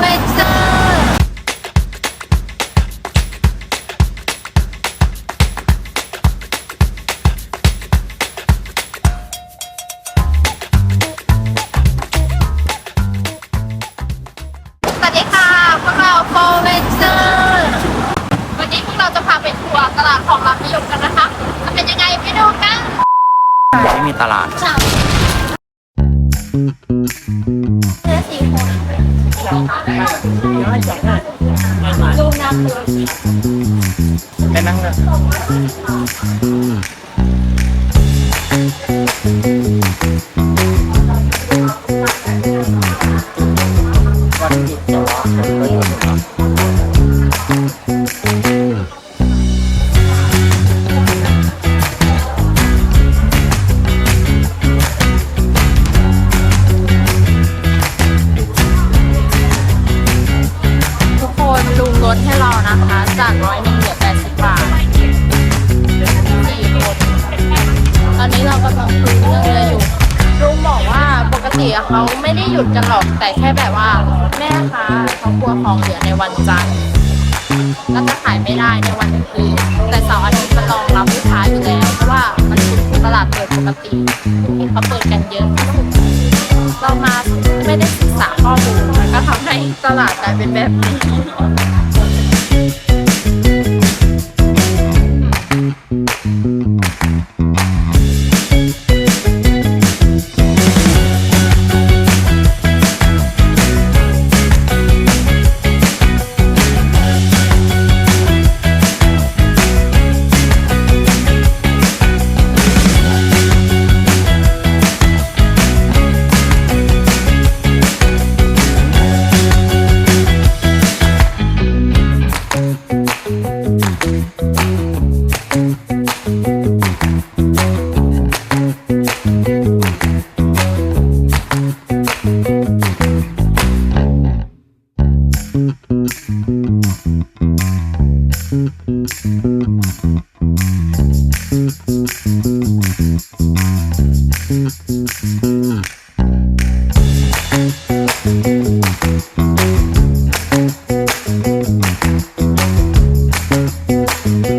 เวนเจอร์สวัสดีค่ะ พวกเราโฟเวนเจอร์วันนี้พวกเราจะพาไปทัวร์ตลาดของรักนิยมกันนะคะ จะเป็นยังไงไปดูกัน ไม่มีตลาดเพื่ ไปนั่งเลยทุก เขาไม่ได้หยุดกันหรอกแต่แค่แบบว่า แม่ค้าเขากลัวของเหลือในวันจันทร์แล้วจะขายไม่ได้ในวันอื่นแต่เสาร์อาทิตย์มันรองรับลูกค้าอยู่แล้วเพราะว่ามันเป็นตลาดเปิดปกติเขาเปิดกันเยอะเรามาไม่ได้ศึกษาข้อมูลมันก็ทำให้ตลาดกลายเป็นแบบนี้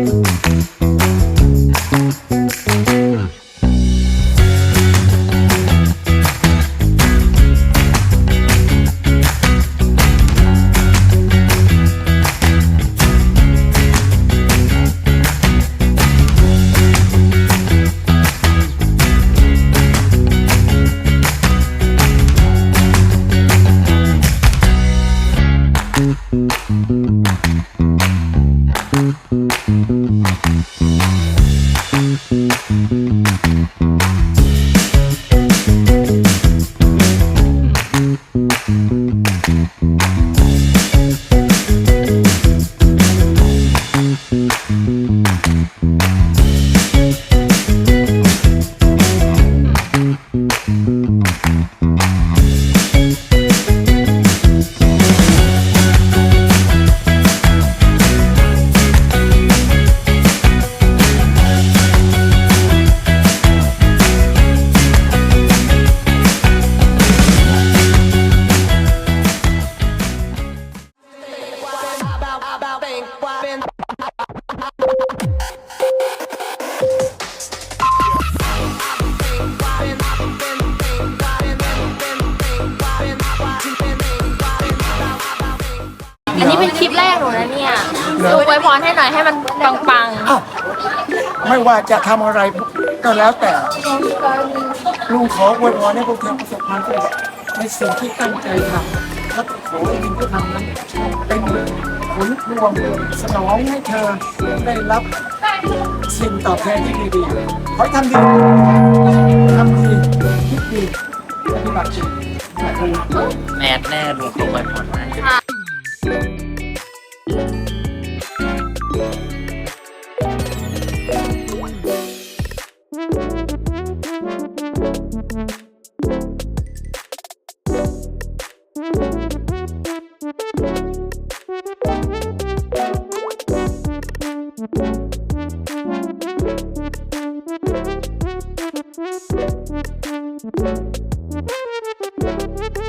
Mm-hmm. อั หน่อยให้มันปังอ้าวไม่ว่าจะทำอะไรก็แล้วแต่ ลุงขออวยพรให้พวกเธอประสบความสำเร็จในสิ่งที่ตั้งใจทำและขอให้สิ่งที่ทำนั้นเป็นผลพวงสนองให้เธอได้รับสิ่งตอบแทนที่ดีๆขอให้ทำดีทำดีคิดดีปฏิบัติดีแมสแน่ลุงเขาไปผ่อนไห มๆ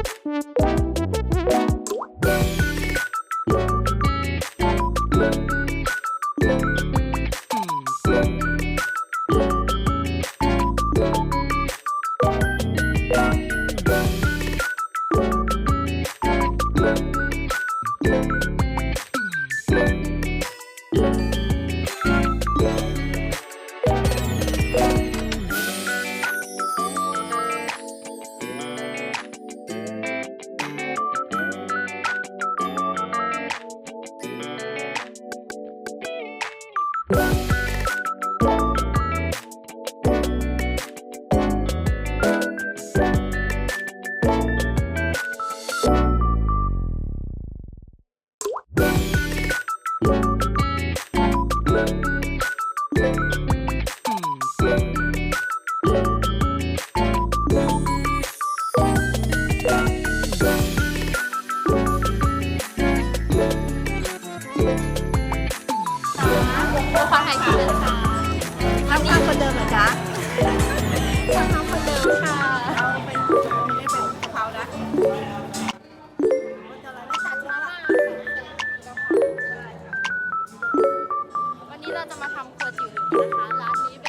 นี้เราจะมาทำครัวจิ๋วหนึ่งนะคะ ร้านนี้เป็น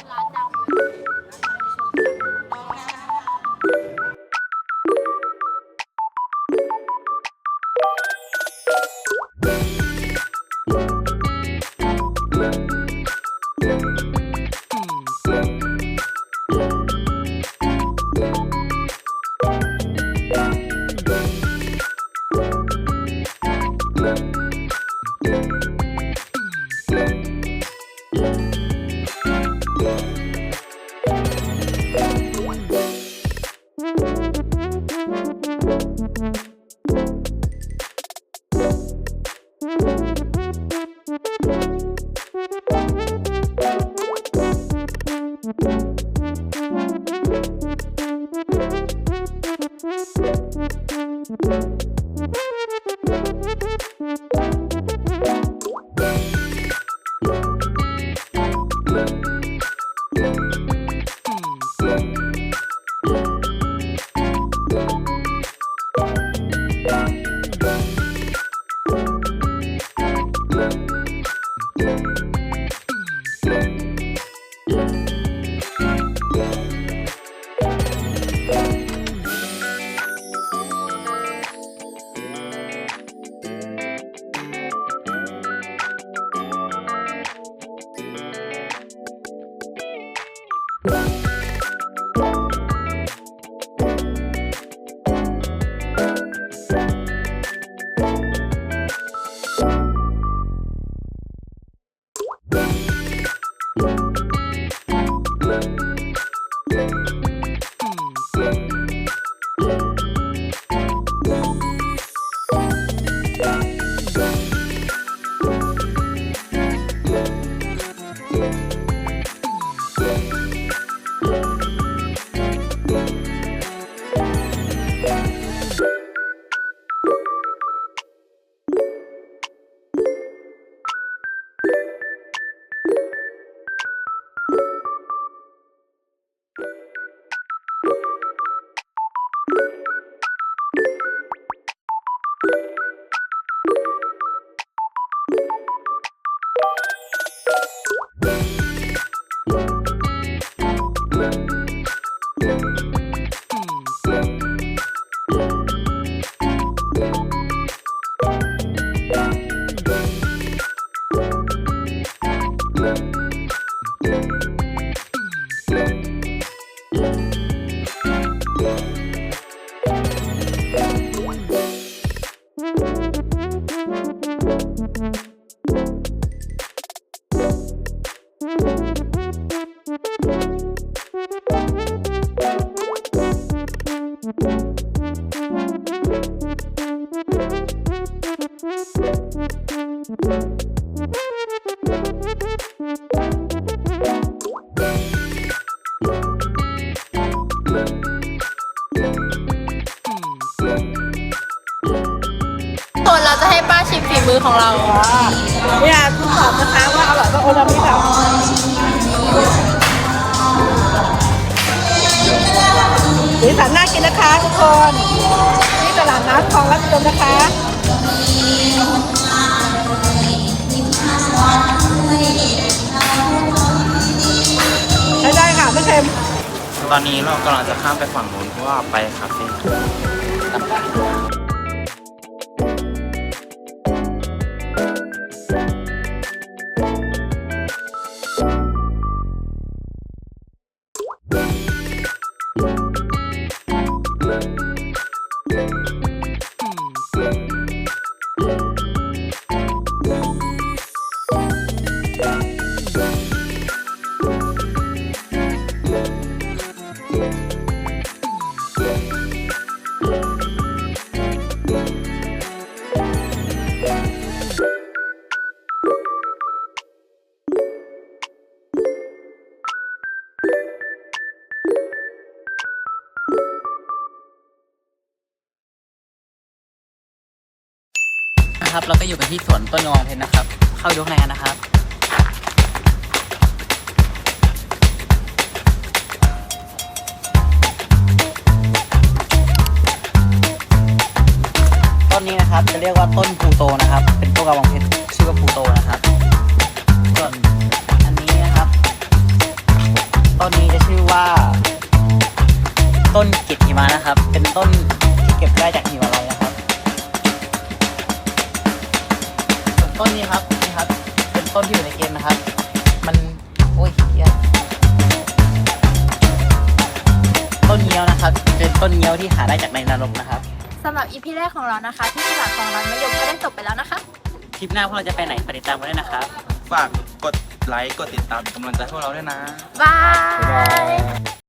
ค มฝีมือของเราเนี่ยทดสอบนะคะว่าอร่อยก็โอนามิแบบสีสันน่ากินนะคะทุกคนที่ตลาดนัดคลองรัชดมนะคะใช้ได้ค่ะไม่เค็มตอนนี้เรากำลังจะข้ามไปฝั่งนู้นเพราะว่าไปคาเฟ่ นะครับ เราก็อยู่กันที่สวนต้นยองเพชรนะครับ เข้าดูข้างในกันนะครับต้นนี้นะครับจะเรียกว่าต้นพลูโตนะครับ เป็นต้นกระบองเพชรชื่อว่าพลูโตนะครับส่วนอันนี้นะครับต้นนี้จะชื่อว่า ต้นกิจหิมะนะครับ เป็นต้น ต้นนี้ครับนี่ครับ เป็นต้นที่อยู่ในเกมนะครับ มันโอ้ยเหี้ยต้นเงี้ยวนะครับ เป็นต้นเงี้ยวที่หาได้จากในนรกนะครับ สำหรับอีพีแรกของเรานะคะ ที่ตลาดของร้านมะยมก็ได้จบไปแล้วนะคะ คลิปหน้าพวกเราจะไปไหนฝากติดตามกันด้วยนะครับ ฝากกดไลค์ กดติดตามเป็นกำลังใจให้พวกเราด้วยนะ บาย